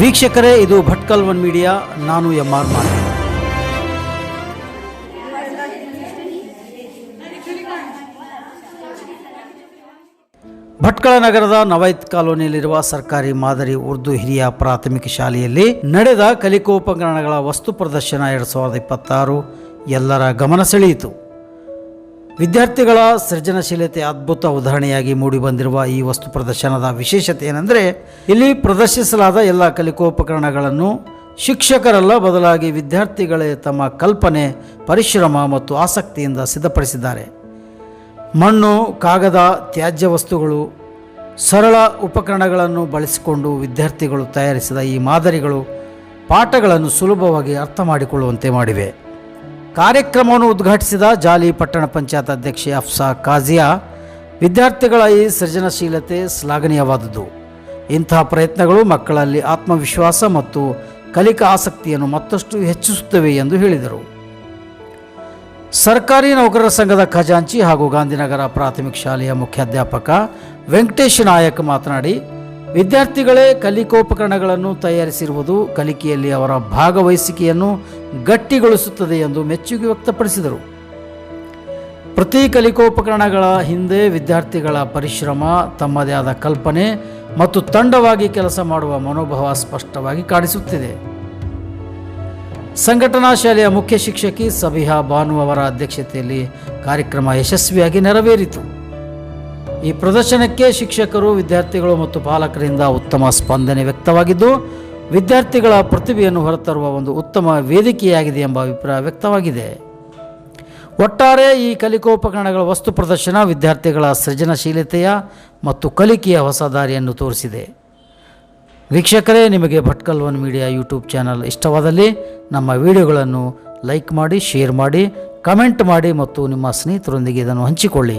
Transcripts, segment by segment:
ವೀಕ್ಷಕರೇ, ಇದು Bhatkal one media, ನಾನು ಎಂ ಆರ್ ಮಾಡೆ ಭಟ್ಕಳ ನಗರದ ನವೈತ್ ಕಾಲೋನಿಯಲ್ಲಿರುವ ಸರ್ಕಾರಿ ಮಾದರಿ ಉರ್ದು ಹಿರಿಯ ಪ್ರಾಥಮಿಕ ಶಾಲೆಯಲ್ಲಿ ನಡೆದ ಕಲಿಕೋಪಕರಣಗಳ ವಸ್ತು ಪ್ರದರ್ಶನ ಎರಡು ಸಾವಿರದ ಇಪ್ಪತ್ತಾರು ಎಲ್ಲರ ಗಮನ ಸೆಳೆಯಿತು. ವಿದ್ಯಾರ್ಥಿಗಳ ಸೃಜನಶೀಲತೆ ಅದ್ಭುತ ಉದಾಹರಣೆಯಾಗಿ ಮೂಡಿಬಂದಿರುವ ಈ ವಸ್ತು ಪ್ರದರ್ಶನದ ವಿಶೇಷತೆ ಏನೆಂದರೆ, ಇಲ್ಲಿ ಪ್ರದರ್ಶಿಸಲಾದ ಎಲ್ಲ ಕಲಿಕೋಪಕರಣಗಳನ್ನು ಶಿಕ್ಷಕರಲ್ಲ ಬದಲಾಗಿ ವಿದ್ಯಾರ್ಥಿಗಳೇ ತಮ್ಮ ಕಲ್ಪನೆ, ಪರಿಶ್ರಮ ಮತ್ತು ಆಸಕ್ತಿಯಿಂದ ಸಿದ್ಧಪಡಿಸಿದ್ದಾರೆ. ಮಣ್ಣು, ಕಾಗದ, ತ್ಯಾಜ್ಯ ವಸ್ತುಗಳು, ಸರಳ ಉಪಕರಣಗಳನ್ನು ಬಳಸಿಕೊಂಡು ವಿದ್ಯಾರ್ಥಿಗಳು ತಯಾರಿಸಿದ ಈ ಮಾದರಿಗಳು ಪಾಠಗಳನ್ನು ಸುಲಭವಾಗಿ ಅರ್ಥ ಮಾಡಿಕೊಳ್ಳುವಂತೆ ಮಾಡಿವೆ. ಕಾರ್ಯಕ್ರಮವನ್ನು ಉದ್ಘಾಟಿಸಿದ ಜಾಲಿ ಪಟ್ಟಣ ಪಂಚಾಯತ್ ಅಧ್ಯಕ್ಷೆ ಅಫ್ಸಾ ಕಾಜಿಯಾ, ವಿದ್ಯಾರ್ಥಿಗಳ ಈ ಸೃಜನಶೀಲತೆ ಶ್ಲಾಘನೀಯವಾದುದು ಇಂತಹ ಪ್ರಯತ್ನಗಳು ಮಕ್ಕಳಲ್ಲಿ ಆತ್ಮವಿಶ್ವಾಸ ಮತ್ತು ಕಲಿಕಾ ಆಸಕ್ತಿಯನ್ನು ಮತ್ತಷ್ಟು ಹೆಚ್ಚಿಸುತ್ತವೆ ಎಂದು ಹೇಳಿದರು. ಸರ್ಕಾರಿ ನೌಕರರ ಸಂಘದ ಖಜಾಂಚಿ ಹಾಗೂ ಗಾಂಧಿನಗರ ಪ್ರಾಥಮಿಕ ಶಾಲೆಯ ಮುಖ್ಯಾಧ್ಯಾಪಕ ವೆಂಕಟೇಶ್ ನಾಯಕ್ ಮಾತನಾಡಿ ವಿದ್ಯಾರ್ಥಿಗಳೇ ಕಲಿಕೋಪಕರಣಗಳನ್ನು ತಯಾರಿಸಿರುವುದು ಕಲಿಕೆಯಲ್ಲಿ ಅವರ ಭಾಗವಹಿಸಿಕೆಯನ್ನು ಗಟ್ಟಿಗೊಳಿಸುತ್ತದೆ ಎಂದು ಮೆಚ್ಚುಗೆ ವ್ಯಕ್ತಪಡಿಸಿದರು. ಪ್ರತಿ ಕಲಿಕೋಪಕರಣಗಳ ಹಿಂದೆ ವಿದ್ಯಾರ್ಥಿಗಳ ಪರಿಶ್ರಮ, ತಮ್ಮದೇ ಆದ ಕಲ್ಪನೆ ಮತ್ತು ತಂಡವಾಗಿ ಕೆಲಸ ಮಾಡುವ ಮನೋಭಾವ ಸ್ಪಷ್ಟವಾಗಿ ಕಾಣಿಸುತ್ತಿದೆ. ಸಂಘಟನಾ ಶಾಲೆಯ ಮುಖ್ಯ ಶಿಕ್ಷಕಿ ಸಬಿಹಾ ಬಾನು ಅವರ ಅಧ್ಯಕ್ಷತೆಯಲ್ಲಿ ಕಾರ್ಯಕ್ರಮ ಯಶಸ್ವಿಯಾಗಿ ನೆರವೇರಿತು. ಈ ಪ್ರದರ್ಶನಕ್ಕೆ ಶಿಕ್ಷಕರು, ವಿದ್ಯಾರ್ಥಿಗಳು ಮತ್ತು ಪಾಲಕರಿಂದ ಉತ್ತಮ ಸ್ಪಂದನೆ ವ್ಯಕ್ತವಾಗಿದ್ದು, ವಿದ್ಯಾರ್ಥಿಗಳ ಪ್ರತಿಭೆಯನ್ನು ಹೊರತರುವ ಒಂದು ಉತ್ತಮ ವೇದಿಕೆಯಾಗಿದೆ ಎಂಬ ಅಭಿಪ್ರಾಯ ವ್ಯಕ್ತವಾಗಿದೆ. ಒಟ್ಟಾರೆ ಈ ಕಲಿಕೋಪಕರಣಗಳ ವಸ್ತು ಪ್ರದರ್ಶನ ವಿದ್ಯಾರ್ಥಿಗಳ ಸೃಜನಶೀಲತೆಯ ಮತ್ತು ಕಲಿಕೆಯ ಹೊಸ ದಾರಿಯನ್ನು ತೋರಿಸಿದೆ. ವೀಕ್ಷಕರೇ, ನಿಮಗೆ Bhatkal one media YouTube channel ಇಷ್ಟವಾದಲ್ಲಿ ನಮ್ಮ ವಿಡಿಯೋಗಳನ್ನು ಲೈಕ್ ಮಾಡಿ, ಶೇರ್ ಮಾಡಿ, ಕಮೆಂಟ್ ಮಾಡಿ ಮತ್ತು ನಿಮ್ಮ ಸ್ನೇಹಿತರೊಂದಿಗೆ ಇದನ್ನು ಹಂಚಿಕೊಳ್ಳಿ.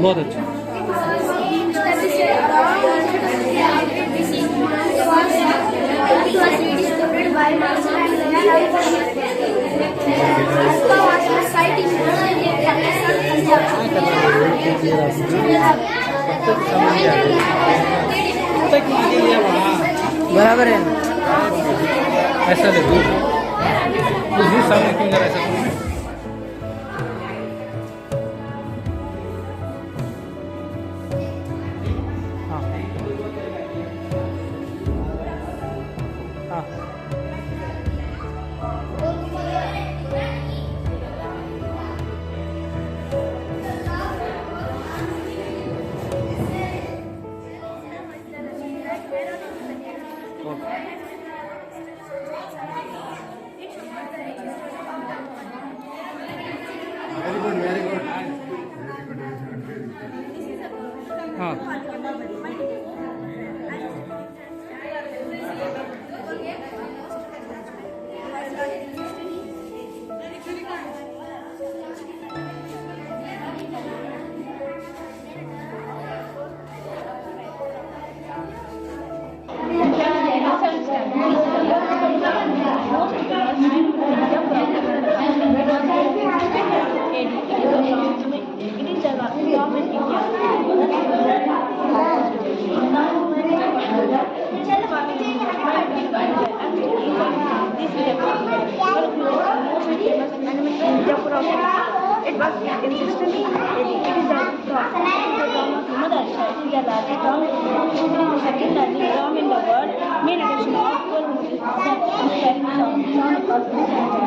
बहुत अच्छा। बराबर है। ऐसा देखो कुछ भी सामने क्यों ऐसा? ಮಾಡಿ It was insistently criticised from the wrong of Muhammad is the largest wrong the second largest wrong in the world, made additional of 12 Muslims, the the the Muslim,